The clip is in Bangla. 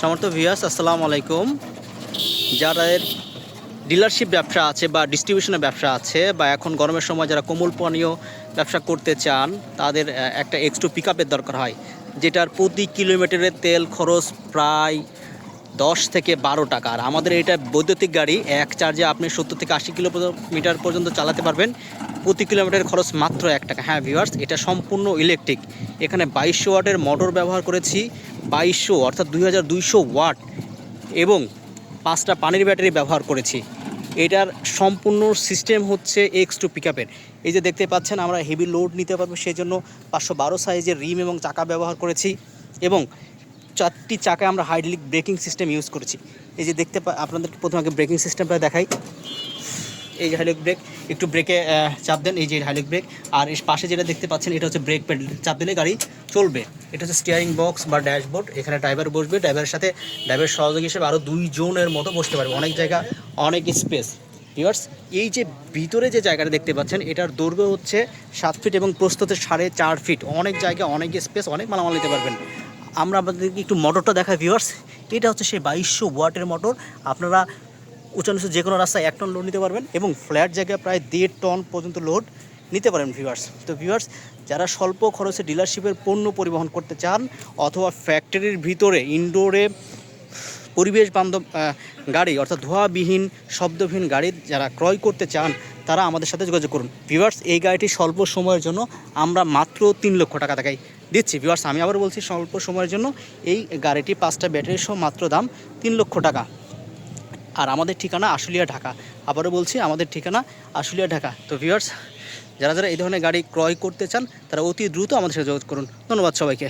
সমর্থ ভিয়াস আসসালামু আলাইকুম। যাদের ডিলারশিপ ব্যবসা আছে বা ডিস্ট্রিবিউশনের ব্যবসা আছে বা এখন গরমের সময় যারা কোমল পানীয় ব্যবসা করতে চান, তাদের একটা এক্সট্রো পিক দরকার হয়, যেটার প্রতি কিলোমিটারের তেল খরচ প্রায় দশ থেকে বারো টাকা। আর আমাদের এটা বৈদ্যুতিক গাড়ি, এক চার্জে আপনি সত্তর থেকে আশি কিলোমিটার পর্যন্ত চালাতে পারবেন। প্রতি কিলোমিটার খরচ মাত্র এক টাকা। হ্যাঁ ভিউয়ার্স এটা সম্পূর্ণ ইলেকট্রিক এখানে বাইশশো ওয়াটের মোটর ব্যবহার করেছি। বাইশশো, অর্থাৎ দুই হাজার দুইশো ওয়াট এবং পাঁচটা পানির ব্যাটারি ব্যবহার করেছি। এটার সম্পূর্ণ সিস্টেম হচ্ছে এক্স টু পিকআপের এই যে দেখতে পাচ্ছেন, আমরা হেভি লোড নিতে পারব সেই জন্য পাঁচশো বারো সাইজের রিম এবং চাকা ব্যবহার করেছি এবং চারটি চাকায় আমরা হাইড্রোলিক ব্রেকিং সিস্টেম ইউজ করেছি। এই যে দেখতে পা, আপনাদেরকে প্রথমে আগে ব্রেকিং সিস্টেমটা দেখাই। এই যে হাইড্রোলিক ব্রেক একটু ব্রেকে চাপ দেন, এই যে হাইড্রোলিক ব্রেক আর এর পাশে যেটা দেখতে পাচ্ছেন, এটা হচ্ছে ব্রেক প্যাডেল চাপ দিলে গাড়ি চলবে। এটা হচ্ছে স্টিয়ারিং বক্স বা ড্যাশবোর্ড এখানে ড্রাইভার বসবে। ড্রাইভারের সাথে ড্রাইভারের সহযোগী হিসেবে আরও দুই জনের মতো বসতে পারবে। অনেক জায়গা, অনেক স্পেস ভিউয়ার্স এই যে ভিতরে যে জায়গাটা দেখতে পাচ্ছেন, এটার দৈর্ঘ্য হচ্ছে সাত ফিট এবং হচ্ছে সাড়ে চার ফিট অনেক জায়গা, অনেক স্পেস অনেক মালামাল নিতে পারবেন। আমরা আপনাদেরকে একটু মোটরটা দেখাই ভিউয়ার্স এটা হচ্ছে সেই বাইশশো ওয়াটের মোটর আপনারা উঁচু নিচু যে কোনো রাস্তায় এক টন লোড নিতে পারবেন এবং ফ্ল্যাট জায়গায় প্রায় দেড় টন পর্যন্ত লোড নিতে পারেন ভিউয়ার্স তো ভিউয়ার্স যারা স্বল্প খরচে ডিলারশিপের পণ্য পরিবহন করতে চান অথবা ফ্যাক্টরির ভিতরে ইনডোরে পরিবেশ বান্ধব গাড়ি অর্থাৎ ধোঁয়াবিহীন, শব্দবিহীন গাড়ি যারা ক্রয় করতে চান, তারা আমাদের সাথে যোগাযোগ করুন। ভিউয়ার্স এই গাড়িটি স্বল্প সময়ের জন্য আমরা মাত্র তিন লক্ষ টাকা টাকায় দিচ্ছি। ভিউয়ার্স আমি আবার বলছি স্বল্প সময়ের জন্য এই গাড়িটি পাঁচটা ব্যাটারি সহ মাত্র দাম তিন লক্ষ টাকা। আর আমাদের ঠিকানা আশুলিয়া ঢাকা। আবারও বলছি, আমাদের ঠিকানা আশুলিয়া ঢাকা। তো ভিউয়ার্স যারা যারা এই ধরনের গাড়ি ক্রয় করতে চান, তারা অতি দ্রুত আমাদের সাথে যোগাযোগ করুন। ধন্যবাদ সবাইকে।